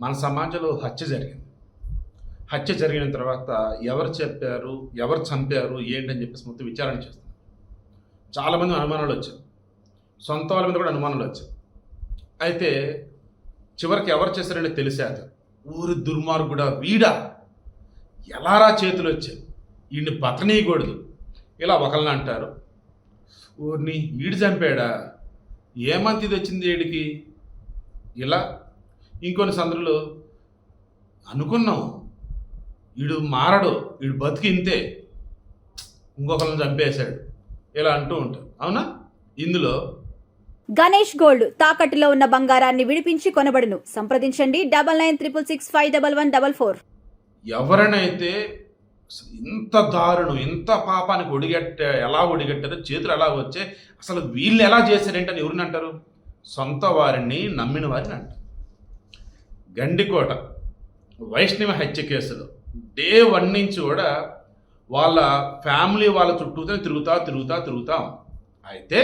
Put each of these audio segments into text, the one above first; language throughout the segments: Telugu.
మన సమాజంలో హత్య జరిగింది. హత్య జరిగిన తర్వాత ఎవరు చెప్పారు ఎవరు చంపారు ఏంటని చెప్పేసి మొత్తం విచారణ చేస్తున్నారు. చాలామంది అనుమానాలు వచ్చాయి. సొంత వాళ్ళ మీద కూడా అనుమానాలు వచ్చాయి. అయితే చివరికి ఎవరు చేశారని తెలిసాక ఊరి దుర్మార్గుడా వీడా? ఎలారా చేతులు వచ్చాయి? వీడిని బతనీయకూడదు. ఇలా ఒకళ్ళని అంటారు. ఊరిని వీడు చంపాడా? ఏమంతిది వచ్చింది వీడికి ఇలా ఇంకొన్ని సందర్భాలు అనుకున్నాం. వీడు మారడు వీడు బతికి ఇంతే. ఇంకొకరిని చంపేశాడు. ఇలా అంటూ ఉంటారు అవునా? ఇందులో గణేష్ గోల్డ్ తాకట్టులో ఉన్న బంగారాన్ని విడిపించి కొనబడును. సంప్రదించండి. Double nine triple six five double one double four. ఎవరినైతే ఇంత దారుణం ఇంత పాపానికి ఒడిగట్ట ఎలా ఒడిగట్టారో చేతులు ఎలా వచ్చే అసలు వీళ్ళు ఎలా చేశారేంటని ఎవరిని అంటారు? సొంత వారిని నమ్మిన వారిని అంటారు. గండికోట వైష్ణవ హత్య కేసులో డే వన్ నుంచి కూడా వాళ్ళ ఫ్యామిలీ వాళ్ళ చుట్టూతో తిరుగుతా తిరుగుతా తిరుగుతాం అయితే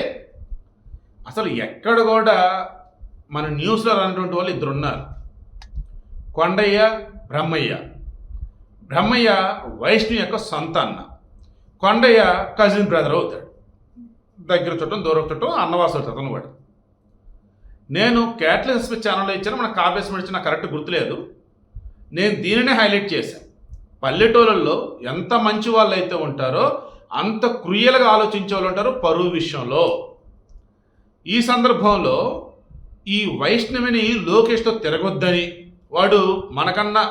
అసలు ఎక్కడ కూడా మన న్యూస్లో రానటువంటి వాళ్ళు ఇద్దరు ఉన్నారు కొండయ్య బ్రహ్మయ్య. బ్రహ్మయ్య వైష్ణవి యొక్క సొంత అన్న కొండయ్య కజిన్ బ్రదర్ అవుతాడు. దగ్గర చుట్టం దూరం చుట్టం అన్నవాసం అతను వాడు. నేను క్యాట్లెస్ ఛానల్లో ఇచ్చాను మన కావ్యసం ఇచ్చిన కరెక్ట్ గుర్తులేదు. నేను దీనినే హైలైట్ చేశాను పల్లెటూళ్ళల్లో ఎంత మంచి వాళ్ళు అయితే ఉంటారో అంత క్రియలుగా ఆలోచించే వాళ్ళు ఉంటారు పరువు విషయంలో. ఈ సందర్భంలో ఈ వైష్ణవిని లోకేష్తో తిరగొద్దని వాడు మనకన్నా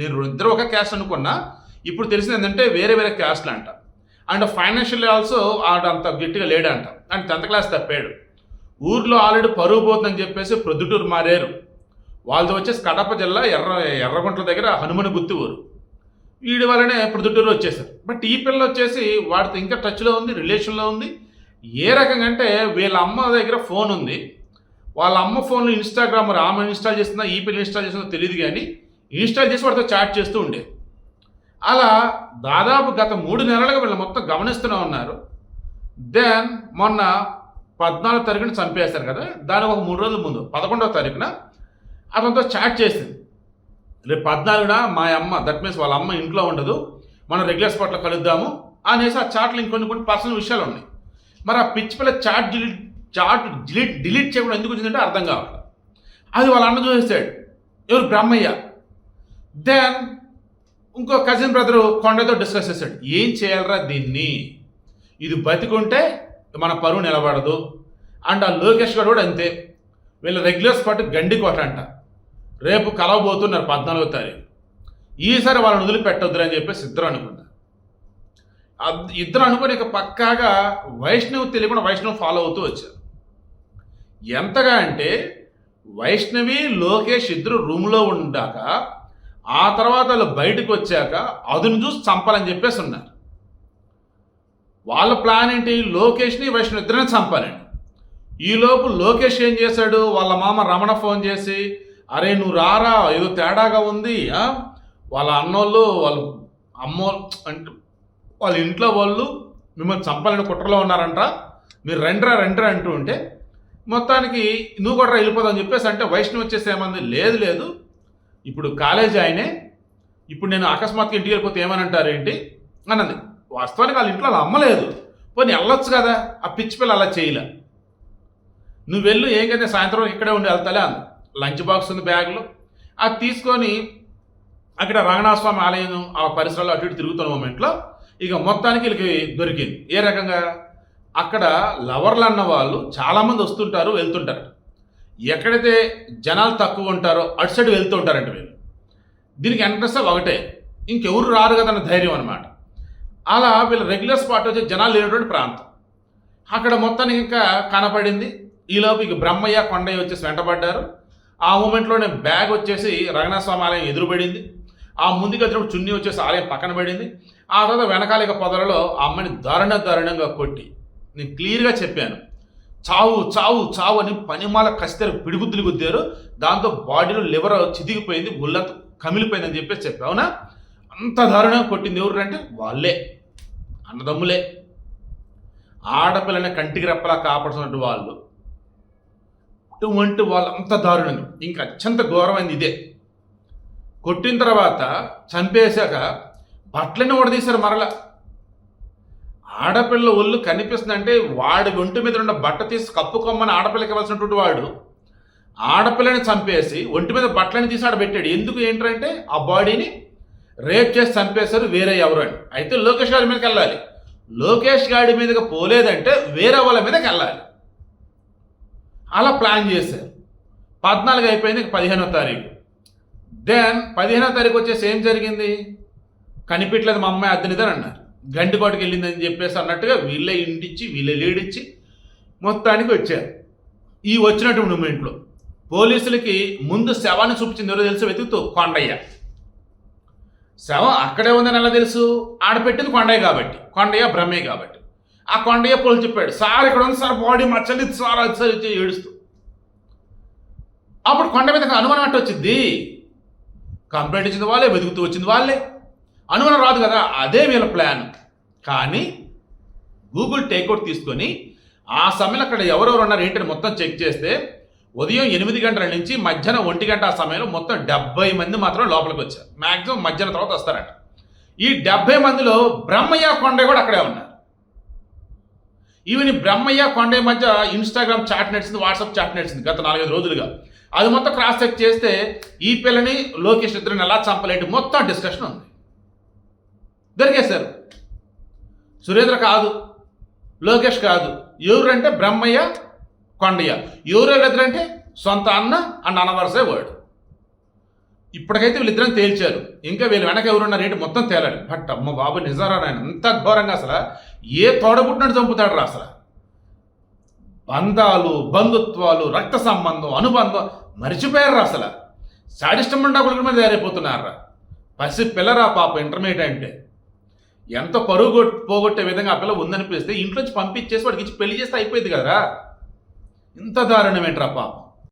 నేను ఇద్దరు ఒక క్యాస్ట్ అనుకున్నా ఇప్పుడు తెలిసింది ఏంటంటే వేరే వేరే క్యాస్ట్లు అంట అండ్ ఫైనాన్షియల్ ఆల్సో ఆడ అంత గట్టిగా లేడంట. అండ్ టెన్త్ క్లాస్ తప్పాడు. ఊర్లో ఆల్రెడీ పరువు పోతుందని చెప్పేసి ప్రొద్దుటూరు మారారు. వాళ్ళతో వచ్చేసి కడప జిల్లా ఎర్ర ఎర్రగుంట్ల దగ్గర హనుమని గుత్తి ఊరు. వీడి వల్లనే ప్రొద్దుటూరు వచ్చేసారు బట్ ఈ పిల్ల వచ్చేసి వాడితో ఇంకా టచ్లో ఉంది రిలేషన్లో ఉంది. ఏ రకంగా అంటే వీళ్ళ అమ్మ దగ్గర ఫోన్ ఉంది. వాళ్ళ అమ్మ ఫోన్లో ఇన్స్టాగ్రామ్ ఆమె ఇన్స్టాల్ చేస్తుందా ఈ పిల్ల ఇన్స్టాల్ చేస్తుందో తెలియదు కానీ ఇన్స్టాల్ చేసి వాడితో చాట్ చేస్తూ ఉండేది అలా దాదాపు గత మూడు నెలలుగా వీళ్ళు మొత్తం గమనిస్తూనే ఉన్నారు. దెన్ మొన్న పద్నాలుగు తారీఖున చంపేశారు కదా? దాని ఒక మూడు రోజుల ముందు పదకొండవ తారీఖున అతనితో చాట్ చేసింది. రేపు పద్నాలుగున మా అమ్మ దట్ మీన్స్ వాళ్ళ అమ్మ ఇంట్లో ఉండదు మనం రెగ్యులర్ స్పాట్లో కలుద్దాము అనేసి ఆ చాట్లు ఇంకొన్ని కొన్ని పర్సనల్ విషయాలు ఉన్నాయి. మరి ఆ పిచ్చి పిల్ల chat delete chat delete delete చేయడం ఎందుకు వచ్చిందంటే అర్థం కావాలి అది వాళ్ళ అన్న చూసేసాడు. ఎవరు? బ్రహ్మయ్య. దెన్ ఇంకో కజిన్ బ్రదరు కొండతో డిస్కస్ చేశాడు. ఏం చేయాలరా దీన్ని? ఇది బతికుంటే మన పరువు నిలబడదు. అండ్ ఆ లోకేష్ గారు కూడా అంతే. వీళ్ళ పార్టీ గండి కోట అంట. రేపు కలవబోతున్నారు పద్నాలుగో తారీఖు. ఈసారి వాళ్ళని వదిలిపెట్టొద్దురు అని చెప్పేసి ఇద్దరు అనుకున్నారు ఇద్దరు అనుకుని ఇక పక్కాగా వైష్ణవి తెలియకుండా వైష్ణవ్ ఫాలో అవుతూ వచ్చారు. ఎంతగా అంటే వైష్ణవి లోకేష్ ఇద్దరు రూమ్లో ఉండాక ఆ తర్వాత వాళ్ళు బయటకు వచ్చాక అదును చూసి చంపాలని చెప్పేసి ఉన్నారు. వాళ్ళ ప్లాన్ ఏంటి? లోకేష్ని వైష్ణవి ఇద్దరిని చంపాలండి ఈలోపు లోకేష్ ఏం చేశాడు? వాళ్ళ మామ రమణ ఫోన్ చేసి అరే నువ్వు రారా? ఏదో తేడాగా ఉంది వాళ్ళ అన్నోళ్ళు వాళ్ళు అమ్మోళ్ళు అంటే వాళ్ళ ఇంట్లో వాళ్ళు మిమ్మల్ని చంపాలని కుట్రలో ఉన్నారంట మీరు రెండ్రా రెండ్రా అంటూ ఉంటే మొత్తానికి నువ్వు కూడా వెళ్ళిపోదని చెప్పేసి అంటే వైష్ణవి వచ్చేసి ఏమంది? లేదు లేదు. ఇప్పుడు కాలేజీ ఆయనే. ఇప్పుడు నేను అకస్మాత్తుగా ఇంటికి వెళ్ళిపోతే ఏమని అంటారు ఏంటి? అన్నది వాస్తవానికి వాళ్ళ ఇంట్లో అలా అమ్మలేదు పోనీ వెళ్ళొచ్చు కదా. ఆ పిచ్చి పిల్ల అలా చేయలే. నువ్వు వెళ్ళు ఏం కదా సాయంత్రం ఇక్కడే ఉండి వెళ్తాలే అంది. లంచ్ బాక్స్ ఉంది బ్యాగ్లో. అది తీసుకొని అక్కడ రంగనాథస్వామి ఆలయం ఆ పరిసరాల్లో అటు ఇటు తిరుగుతున్న మూమెంట్లో ఇక మొత్తానికి వీళ్ళకి దొరికింది. ఏ రకంగా? అక్కడ లవర్లు అన్న వాళ్ళు చాలామంది వస్తుంటారు వెళ్తుంటారు ఎక్కడైతే జనాలు తక్కువ ఉంటారో అటు సైడ్ వెళ్తూ ఉంటారంట వీళ్ళు. దీనికి ఎంట్రెస్ట్ ఒకటే. ఇంకెవరు రారు కదా అన్న ధైర్యం అనమాట అలా వీళ్ళ రెగ్యులర్ స్పాట్ వచ్చి జనాలు లేనటువంటి ప్రాంతం. అక్కడ మొత్తానికి ఇంకా కనపడింది. ఈలోపు ఇక బ్రహ్మయ్య కొండయ్య వచ్చేసి వెంటబడ్డారు. ఆ మూమెంట్లోనే బ్యాగ్ వచ్చేసి రంగనాథస్వామి ఆలయం ఎదురుపడింది. ఆ ముందుకు వచ్చినప్పుడు చున్నీ వచ్చేసి ఆలయం పక్కన పడింది. ఆ తర్వాత వెనకాలిక పొదలలో ఆ అమ్మని దారుణ దారుణంగా కొట్టి నేను క్లియర్గా చెప్పాను. చావు చావు చావు అని పనిమాల కసితేరు పిడిగుద్దులు గుద్దారు. దాంతో బాడీలో లివర్ చితికిపోయింది గుళ్ళంతా కమిలిపోయిందని చెప్పేసి చెప్పావునా అంత దారుణంగా కొట్టింది ఎవరు అంటే వాళ్ళే అన్నదమ్ములే. ఆడపిల్లని కంటికి రెప్పలా కాపాడుతున్నట్టు వాళ్ళు. అటువంటి అంత దారుణంగా. ఇంకా అత్యంత ఘోరమైంది ఇదే. కొట్టిన తర్వాత చంపేశాక బట్టలని ఓడదీశారు మరల. ఆడపిల్ల ఒళ్ళు కనిపిస్తుందంటే వాడి ఒంటి మీద ఉన్న బట్ట తీసి కప్పుకోమని ఆడపిల్లకి ఇవ్వాల్సినటువంటి వాడు ఆడపిల్లని చంపేసి ఒంటి మీద బట్టలని తీసి ఆడ పెట్టాడు. ఎందుకు ఏంటంటే ఆ బాడీని రేప్ చేసి చంపేశారు వేరే ఎవరు అని. అయితే లోకేష్ గారి మీదకి వెళ్ళాలి. లోకేష్ గారి మీదకి పోలేదంటే వేరే వాళ్ళ మీదకి వెళ్ళాలి. అలా ప్లాన్ చేశారు. పద్నాలుగు అయిపోయింది పదిహేనో తారీఖు. దెన్ పదిహేనో తారీఖు వచ్చేసి ఏం జరిగింది? కనిపించలేదు మా అమ్మాయి అద్దెనిదని అన్నారు. గంటిపాటుకి వెళ్ళిందని చెప్పేసి అన్నట్టుగా వీళ్ళే ఇంటిచ్చి వీళ్ళే లీడిచ్చి మొత్తానికి వచ్చారు. ఈ వచ్చినటువంటి మూమెంట్లో పోలీసులకి ముందు శవాన్ని చూపించింది ఎవరో తెలుసు వెతుకుతూ? కొండయ్య. శవం అక్కడే ఉందని ఎలా తెలుసు? ఆడపెట్టింది కొండయ్య కాబట్టి. కొండయ్య బ్రహ్మే కాబట్టి. ఆ కొండయ్య పోలు చెప్పాడు సార్ ఇక్కడ ఉంది సార్ బాడీ మచ్చలి సార్ అది సార్ ఇచ్చి ఏడుస్తూ. అప్పుడు కొండ మీద అనుమానం అంటే వచ్చింది. కంప్లైంట్ ఇచ్చింది వాళ్ళే వెతుకుతూ వచ్చింది వాళ్ళే. అనుమానం రాదు కదా అదే వీళ్ళ ప్లాన్. కానీ గూగుల్ టేక్అవుట్ తీసుకొని ఆ సమయంలో అక్కడ ఎవరెవరు ఉన్నారు ఏంటని మొత్తం చెక్ చేస్తే ఉదయం ఎనిమిది గంటల నుంచి మధ్యాహ్నం ఒంటి గంట సమయంలో మొత్తం డెబ్బై మంది మాత్రం లోపలికి వచ్చారు. మ్యాక్సిమం మధ్యాహ్నం తర్వాత వస్తారట. ఈ డెబ్బై మందిలో బ్రహ్మయ్య కొండ కూడా అక్కడే ఉన్నారు. ఈవెన్ బ్రహ్మయ్య కొండ మధ్య ఇన్స్టాగ్రామ్ చాట్ నడిచింది వాట్సాప్ చాట్ నడిచింది గత నాలుగైదు రోజులుగా. అది మొత్తం క్రాస్ చెక్ చేస్తే ఈ పిల్లని లోకేష్ ఇద్దరిని ఎలా చంపలేంటి మొత్తం డిస్కషన్ ఉంది. దొరికేశారు. సురేంద్ర కాదు లోకేష్ కాదు. ఎవరంటే బ్రహ్మయ్య కొండయ్య. ఎవరు వీళ్ళిద్దరంటే సొంత అన్న అండ్ అనవరసే వర్డ్ ఇప్పటికైతే వీళ్ళిద్దరం తేల్చారు. ఇంకా వీళ్ళు వెనక ఎవరున్నారు ఏంటి మొత్తం తేలాలి. బట్ అమ్మ బాబు నిజారా ఆయన అంత ఘోరంగా అసలు ఏ తోడబుట్టినట్టు చంపుతాడు రా అసలు. బంధాలు బంధుత్వాలు రక్త సంబంధం అనుబంధం మర్చిపోయారు అసలు. సాడిష్టం మండకుల మీద తయారైపోతున్నారా పసి పిల్లరా పాప ఇంటర్మీడియట్ అంటే. ఎంత పరుగు పోగొట్టే విధంగా ఆ పిల్ల ఉందనిపిస్తే ఇంట్లోంచి పంపించేసి వాడికి ఇచ్చి పెళ్ళి చేస్తే అయిపోయింది కదరా. ఇంత దారుణం ఏంట్రా పాప